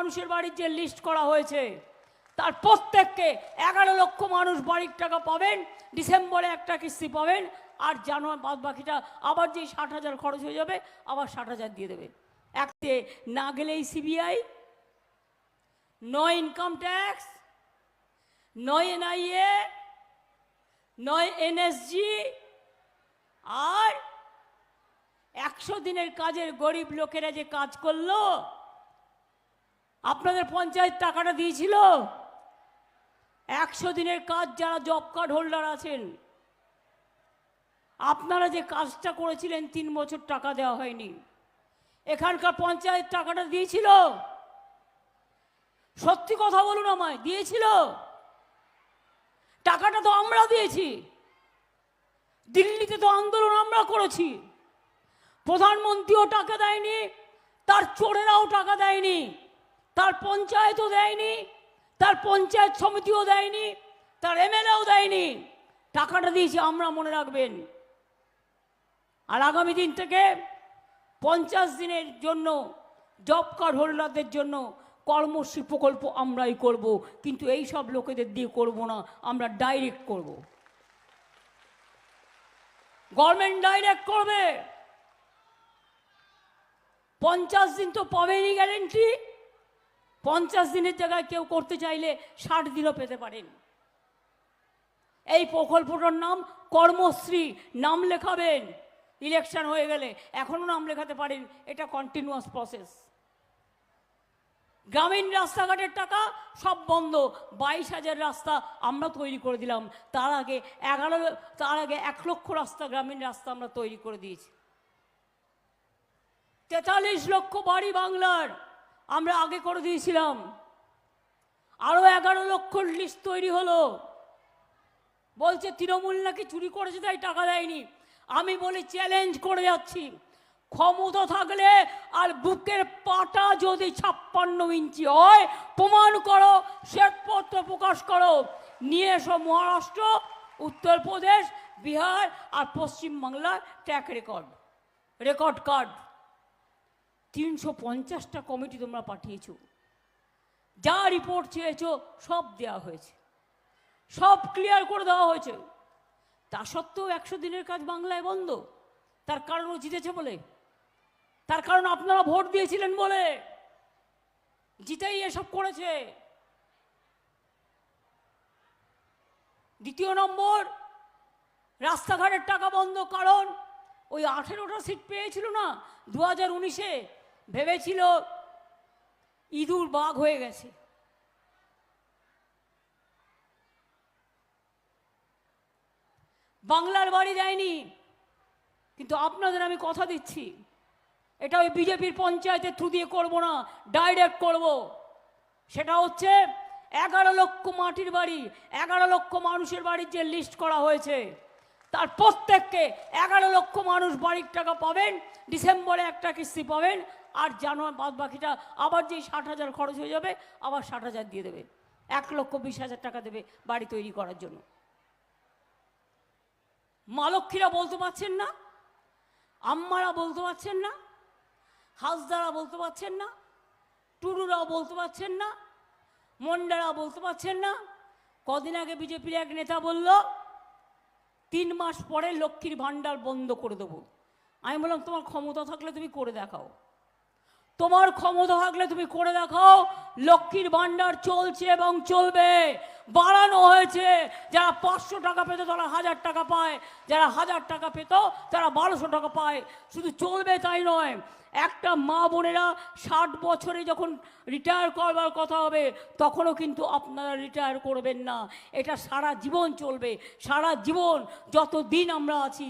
মানুষের বাড়ির যে লিস্ট করা হয়েছে, তার প্রত্যেককে এগারো লক্ষ মানুষ বাড়ির টাকা পাবেন, ডিসেম্বরে একটা কিস্তি পাবেন, আর জানুয়ারি বাদ বাকিটা আবার যেই ষাট হাজার খরচ হয়ে যাবে, আবার ষাট হাজার দিয়ে দেবে। একতে না গেলেই সিবিআই নয় ইনকাম ট্যাক্স নয় এনআইএ নয় এনএসজি আর একশো দিনের কাজের গরিব লোকেরা যে কাজ করল আপনাদের পঞ্চায়েত টাকাটা দিয়েছিল। একশো দিনের কাজ যারা জব কার্ড হোল্ডার আছেন, আপনারা যে কাজটা করেছিলেন, তিন বছর টাকা দেওয়া হয়নি। এখানকার পঞ্চায়েত টাকাটা দিয়েছিল। সত্যি কথা বলুন আমায়, দিয়েছিল। টাকাটা তো আমরা দিয়েছি। দিল্লিতে তো আন্দোলন আমরা করেছি। প্রধানমন্ত্রীও টাকা দেয়নি, তার চোরেরাও টাকা দেয়নি। তার পঞ্চায়েতও দেয়নি, তার পঞ্চায়েত সমিতিও দেয়নি, তার এমএলএও দেয়নি। টাকাটা দিয়েছি, আমরা মনে রাখবেন। আর আগামী দিন থেকে পঞ্চাশ দিনের জন্য জব কার্ড হোল্ডারদের জন্য কর্মশ্রী প্রকল্প আমরাই করব, কিন্তু এই সব লোকেদের দিয়ে করব না, আমরা ডাইরেক্ট করব। গভর্নমেন্ট ডাইরেক্ট করবে। পঞ্চাশ দিন তো পাবেনই গ্যারেন্টি পঞ্চাশ দিনের জায়গায় কেউ করতে চাইলে ষাট দিনও পেতে পারেন। এই প্রকল্পটার নাম কর্মশ্রী, নাম লেখাবেন। ইলেকশন হয়ে গেলে এখনও নাম লেখাতে পারেন, এটা কন্টিনিউয়াস প্রসেস গ্রামীণ রাস্তাঘাটের টাকা সব বন্ধ, বাইশ হাজার রাস্তা আমরা তৈরি করে দিলাম। তার আগে এগারো, তার আগে এক লক্ষ রাস্তা গ্রামীণ রাস্তা আমরা তৈরি করে দিয়েছি। তেতাল্লিশ লক্ষ বাড়ি বাংলার। আমরা আগে করে দিয়েছিলাম। আরও এগারো লক্ষ লিস্ট তৈরি হলো। বলছে, তৃণমূল নাকি চুরি করেছে তাই টাকা দেয়নি? আমি বলি, চ্যালেঞ্জ করে যাচ্ছি। ক্ষমতা থাকলে আর বুকের পাটা যদি ছাপ্পান্ন ইঞ্চি হয়, প্রমাণ করো, শ্বেতপত্র প্রকাশ করো। নিয়ে এসো মহারাষ্ট্র, উত্তরপ্রদেশ, বিহার আর পশ্চিমবাংলার ট্র্যাক রেকর্ড রেকর্ড কার্ড তিনশো পঞ্চাশটা কমিটি তোমরা পাঠিয়েছো। যা রিপোর্ট চেয়েছো, সব দেওয়া হয়েছে। সব ক্লিয়ার করে দেওয়া হয়েছে। তা সত্ত্বেও একশো দিনের কাজ বাংলায় বন্ধ। তার কারণ ও জিতেছে বলে। তার কারণ আপনারা ভোট দিয়েছিলেন বলে। জিতেই এসব করেছে। দ্বিতীয় নম্বর, রাস্তাঘাটের টাকা বন্ধ। কারণ ওই আঠেরোটা সিট পেয়েছিল না, দু হাজার উনিশে। ভেবেছিল ইঁদুর বাঘ হয়ে গেছে। বাংলার বাড়ি দেয়নি কিন্তু আপনাদের আমি কথা দিচ্ছি। এটা ওই বিজেপির পঞ্চায়েতের থ্রু দিয়ে করব না, ডাইরেক্ট করব। সেটা হচ্ছে এগারো লক্ষ মাটির বাড়ি, এগারো লক্ষ মানুষের বাড়ির যে লিস্ট করা হয়েছে, তার প্রত্যেককে এগারো লক্ষ মানুষ বাড়ির টাকা পাবেন, ডিসেম্বরে একটা কিস্তি পাবেন আর জানুয়ারি বাদ বাকিটা আবার যেই ষাট হাজার খরচ হয়ে যাবে, আবার ষাট হাজার দিয়ে দেবে। এক লক্ষ বিশ হাজার টাকা দেবে বাড়ি তৈরি করার জন্য। মা লক্ষ্মীরা বলতে পারছেন না, আম্মারা বলতে পারছেন না হাসদারা বলতে পারছেন না টুরুরাও বলতে পারছেন না, মন্ডারা বলতে পারছেন না। কদিন আগে বিজেপির এক নেতা বলল, তিন মাস পরে লক্ষ্মীর ভাণ্ডার বন্ধ করে দেবো। আমি বললাম, তোমার ক্ষমতা থাকলে তুমি করে দেখাও। তোমার ক্ষমতা থাকলে তুমি করে দেখাও। লক্ষ্মীর ভাণ্ডার চলছে এবং চলবে। বাড়ানো হয়েছে। যারা পাঁচশো টাকা পেত, তারা হাজার টাকা পায়। যারা হাজার টাকা পেত, তারা বারোশো টাকা পায়। শুধু চলবে তাই নয়। একটা মা বোনেরা ষাট বছরে যখন রিটায়ার করবার কথা হবে, তখনও কিন্তু আপনারা রিটায়ার করবেন না। এটা সারা জীবন চলবে। সারা জীবন যত দিন আমরা আছি